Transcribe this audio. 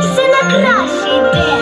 все на краще йде.